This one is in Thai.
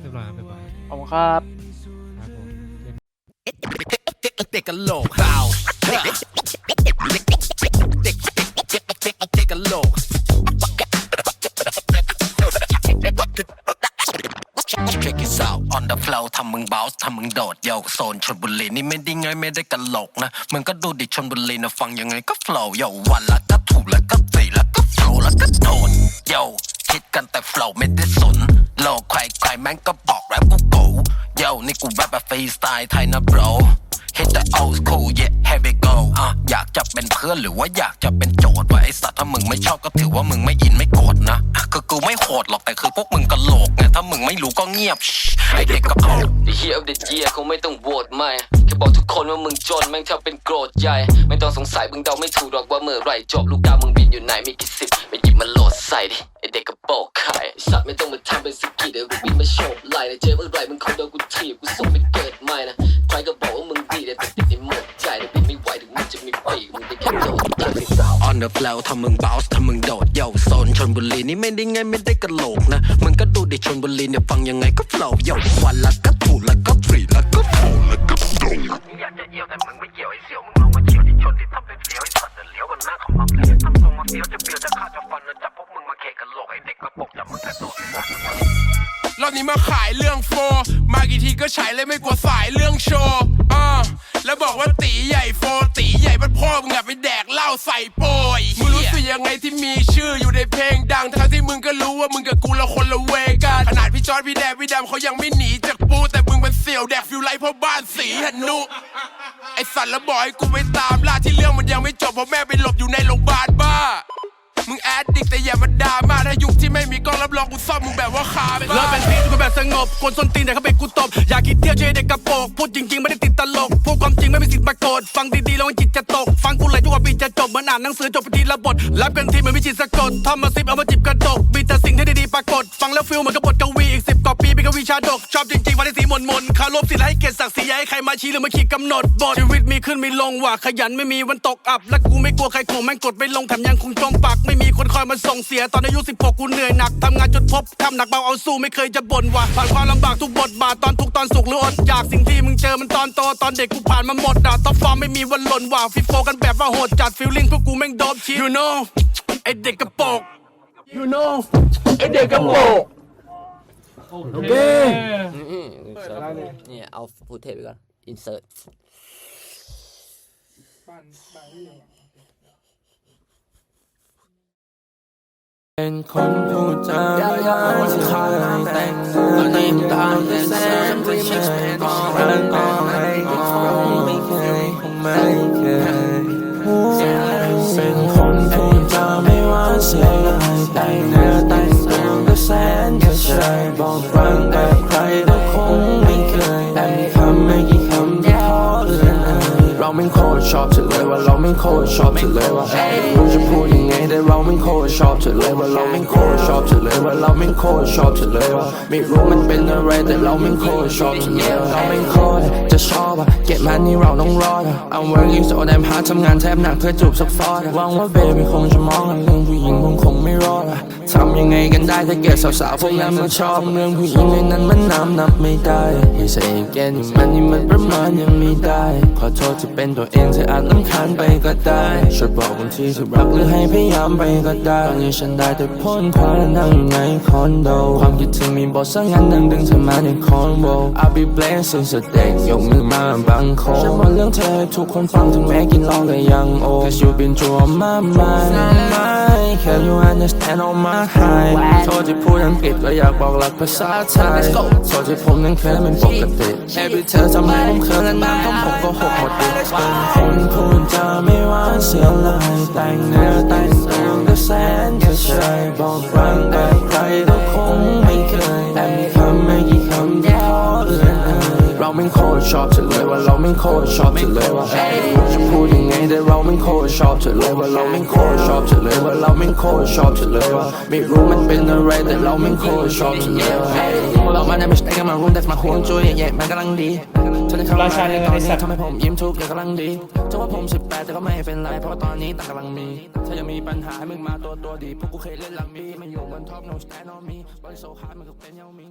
เรียบร้อยครับเรียบร้อยขอบคุณครับ ครับผมเช่นเด็กกะโหลกเฮาเด็กเด็กเด็กเด็กเด็กกะโหลก Check it out on the flow ทำมึงเบาทำมึงโดดโยกโซนชนบุรีนี่ไม่ได้ไงไม่ได้กะโหลกนะ มึงก็ดูดิชนบุรีนะฟังยังไงก็ flow โยวันละ ก็โดนโยคิดกันแต่ flow ไม่ได้สนโลกใครใครแม่งก็บอกแรปกูโกโยนี่กูแรปแบบฟรีสไตล์ไทยนะ bro Hit the old school yeah here we go อะอยากจะเป็นเพื่อนหรือว่าอยากจะเป็นโจทย์วะไอสัตว์ถ้ามึงไม่ชอบก็ถือว่ามึงไม่อินไม่โกรธนะก็ ไม่โหดหรอกแต่คือพวกมึงกะโหลกไงถ้ามึงไม่รู้ก็เงียบชิไอเด็กกระโปรง The year of the year คงไม่ต้องโหวตไม่แค่บอกทุกคนว่ามึงจนแม่งทำเป็นโกรธใหญ่ไม่ต้องสงสัยมึงเดาไม่ถูกหรอกว่าเมื่อไหรจบลูกกามึงบินอยู่ไหนมีกี่สิบไปหยิบมาโหลดใส่ดิไอเด็กกระโปรงไข่ไอ้สัตว์ไม่ต้องมาทำเป็นสกิเดี๋ยวกูบินมาโฉบไหลนะเจอเมื่อไหรมึงคงโดนกูถีบกูส่งไปเกิดใหม่นะใครก็บอกว่ามึงดีแต่ติดในหมดใจแต่บินไม่ไหวถึงมึงจะมีปีกมึงได้แค่โดนตัด on the flow ถ้ามึง bounce ถ้ามึงโดดโยโซ นชนบุรีนี่ไม่ได้ไงไม่ได้กะโหลกนะมึงก็ดูดิชนบุรีเนี่ยฟังยังไงก็ flow โยวันละก็ถูกแล้วก็ฟรีแล้วก็ flow แล้วก็โดดอยากจะเอี่ยวแต่มึงไม่เกี่ยวไอ้เสี่ยวมึงลงมาเฉียวที่ชนที่ทำเป็นเสียวไอ้สัตว์เลี้ยวกันหน้าเขามาเปลี่ยนทำทรงมาเสียวจะเปลี่ยวจะฆ่าจะฟันนะจับพวกมึงมาเขกกันโหลกไอ้เด็กกระโปรงจับมึงกระโดดรอบนี้มาขายเรื่องโฟร์มากี่ทีก็ใช้เลยไม่กลัวสายเรื่องโชว์อ่าแล้วบอกว่าตีใหญ่โฟร์ตีใหญ่บ้านพ่อมึงอะไปแดกเหล้าใส่โปยมึงรู้สึก ยังไงที่มีชื่ออยู่ในเพลงดัง ทั้งที่มึงก็รู้ว่ามึงกับกูละคนละเวกันขนาดพี่จอร์ดพี่แดงพี่ดำเขายังไม่หนีจากปูแต่มึงเป็นเสี่ยวแดกฟิวไลท์เพราะบ้านสีหันุไอสัตว์แล้วบอกให้กูไปตามล่าที่เรื่องมันยังไม่จบเพราะแม่ไปหลบอยู่ในโรง ที่ไม่มีกล้องรับรองกูซ่อมมึงแบบว่าคาไปแล้วเป็นพีทกูแบบสงบคนส้นตีนแต่เขาเป็นกูตบ อยากกินเที่ยวเชยเด็กกระโปงพูดจริงๆ ไม่ได้ติดตลก พูดความจริงไม่มีสิทธิ์ปรากฏฟังดีๆแล้วมันจิตจะตก ฟังกูไหลทุกวันปีจะจบเหมือนอ่านหนังสือจบไปทีละบทรับกันทีเหมือนมีจิตสะกดทำมาสิบเอามาจิบกระดกมีแต่สิ่งที่ดีๆปรากฏ ฟังแล้วฟิลเหมือนกับบทกวีอีกสิบ ชาดกชอบจริงๆวันที่สีมนมนๆคารพศิลป์ให้เกียรติศักดิ์ศรีอย่าให้ใครมาชี้หรือมาขีดกำหนดบทชีวิตมีขึ้นมีลงว่ะขยันไม่มีวันตกอับ และกูไม่กลัวใครโถมแม่งกดไม่ลงแถมยังคงจมปัก ไม่มีคนคอยมาส่งเสียตอนอายุ16กูเหนื่อยหนักทำงานจนพบทำหนักเบาเอาสู้ไม่เคยจะบ่นว่ะผ่านความลำบากทุกบทบาทตอนทุกตอนสุขหรืออดอยากสิ่งที่มึงเจอมันตอนโตตอนเด็กกูผ่านมาหมดอะท็อปฟอร์มไม่มีวันหล่นว่ะฟิโฟกันแบบว่าโหดจัดฟิลลิ่งพวกกูแม่งโดบชิ you know ไอเด็กกระโปง you know ไอเด็กกระโปง โอเคเนี่ยเอาฟูเทปไปก่อน insert เป็นคนพูดจาไม่ค่อยเคยแต่งเนื้อแต่งตาแต่แสนไม่เคยก็รักก็ให้ก็ไม่เคยคงไม่เคย เม่โคตรชอบเธอเลยว่าไม่รู้จะพูดยังไงแต่เราไม่โคตรชอบเธอเลยว่าเราไม่โคตรชอบเธอเลยว่าเราไม่โคตรชอบเธอเลยว่าไม่รู้มันเป็นอะไรแต่เราไม่โคตรชอบเธอเลยเราไม่โคตรจะชอบอะเก็บมันนี่เราต้องรอดอะ I'm working so damn hard ทำงานแทบหนักเพื่อจูบสักฟอดอะหวังว่าเบบี้คงจะมองเรื่องผู้หญิงคงคงไม่รอดอะทำยังไงกันได้ถ้าเกิดสาวๆพวกนั้นมาชอบเรื่องผู้หญิงในนั้นมันน้ำนับไม่ได้ให้ใส่แกนอย่มันนี่มันประมาณยังไม่ได้ ขอโทษที่เป็นตัวเองเธออาจลำคาญไปก็ได้ช่วยบอกบางทีที่รักหรือให้พยายามไปก็ได้ตอนนี้ฉันได้แต่พ่นควายและนั่งอยู่ในคอนโดความคิดถึงมีบทสั่งงานดังดึงเธอมาในคอนโบ I'll be blessed since a day ยกมือมาบังโคฉันว่าเรื่องเธอให้ทุกคนฟังถึงแม้กินเหล้าก็ยังโอ Cause you've been through all my mind Can you understand all my high โทษที่พูดอังกฤษก็อยากบอกหลักภาษาไทยโทษที่ผมนั้นเคยเป็นปกติ Every เธอทำให้ผมเขินและน้ำต้องผมก็หกหมดดิเป็นคนพูดจาไไม่ว่าเสียเลยแต่งเนื้อแต่งตัวก็แสนก็เฉยบอกรักแบบใครก็คงไม่เคย แต่มีคำไม่กี่คำที่พอเอื้อนเอ่ยเราไม่โคตรชอบเธอเลยว่าเราไม่โคตรชอบเธอเลยว่าจะพูดยังไงแต่เราไม่โคตรชอบเธอเลยว่าเราไม่โคตรชอบเธอเลยว่าเราไม่โคตรชอบเธอเลยว่าไม่รู้มันเป็นอะไรแต่เราไม่โคตรชอบเธอเลยว่าเรามาในไม่ใช่กันมารุ่นแต่มาควรจุยแย่มันกำลังดี ได้เข้ามาในตอนนี้ทำให้ผมยิ้มทุกอย่างกำลังดีจะว่าผม18แต่ก็ไม่เป็นไรเพราะว่าตอนนี้ต่างกำลังมี ถ้ายังมีปัญหาให้มึงมาตัวตัวดีพวกกูเคยเล่นลักบี้มันอยู่บนท็อปโนสแตนอมีบอลโซฮาร์มันก็เป็นเยามิง